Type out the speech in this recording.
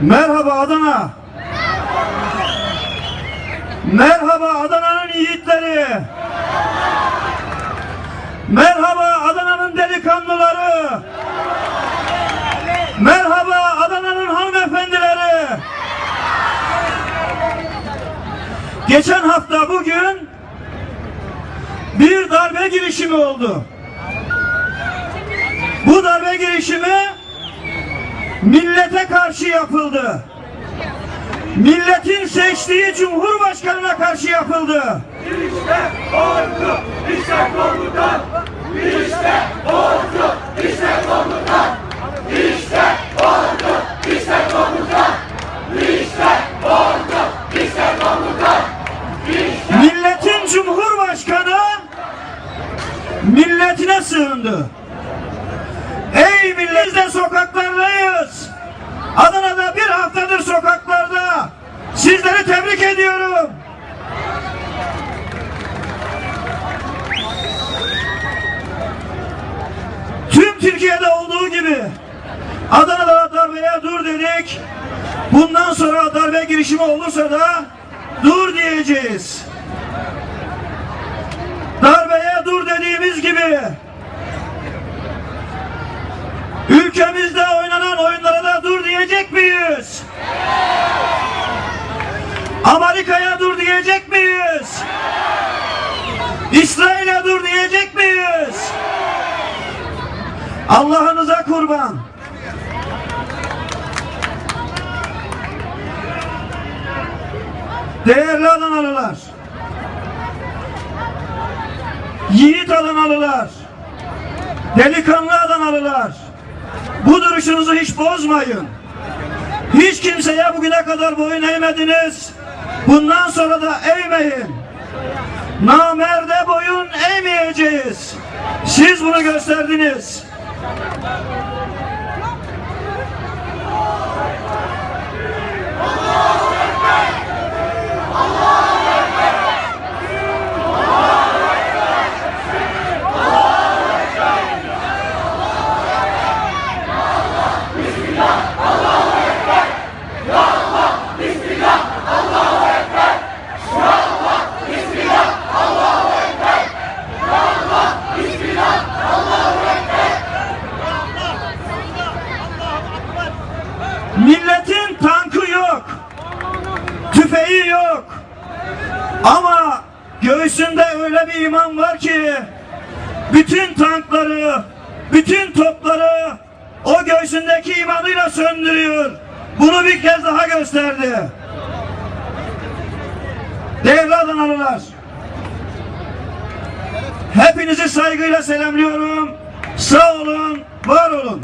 Merhaba Adana. Merhaba Adana'nın yiğitleri. Merhaba Adana'nın delikanlıları. Merhaba Adana'nın hanımefendileri. Geçen hafta bugün bir darbe girişimi oldu. Bu darbe girişimi millete karşı yapıldı. Milletin seçtiği Cumhurbaşkanına karşı yapıldı. İşte ordu, işte komutan. İşte ordu, işte komutan. İşte ordu, işte komutan. İşte ordu, işte komutan. Milletin Cumhurbaşkanı milletine sığındı. Ey millet Türkiye'de olduğu gibi Adana'da darbeye dur dedik. Bundan sonra darbe girişimi olursa da dur diyeceğiz. Darbeye dur dediğimiz gibi ülkemizde oynanan Allah'ınıza kurban. Değerli Adanalılar, yiğit Adanalılar, delikanlı Adanalılar, bu duruşunuzu hiç bozmayın. Hiç kimseye bugüne kadar boyun eğmediniz. Bundan sonra da eğmeyin. Namerde boyun eğmeyeceğiz. Siz bunu gösterdiniz. Thank you. Milletin tankı yok. Tüfeği yok. Ama göğsünde öyle bir iman var ki bütün tankları, bütün topları o göğsündeki imanıyla söndürüyor. Bunu bir kez daha gösterdi. Değerli Adanalılar, hepinizi saygıyla selamlıyorum. Sağ olun, var olun.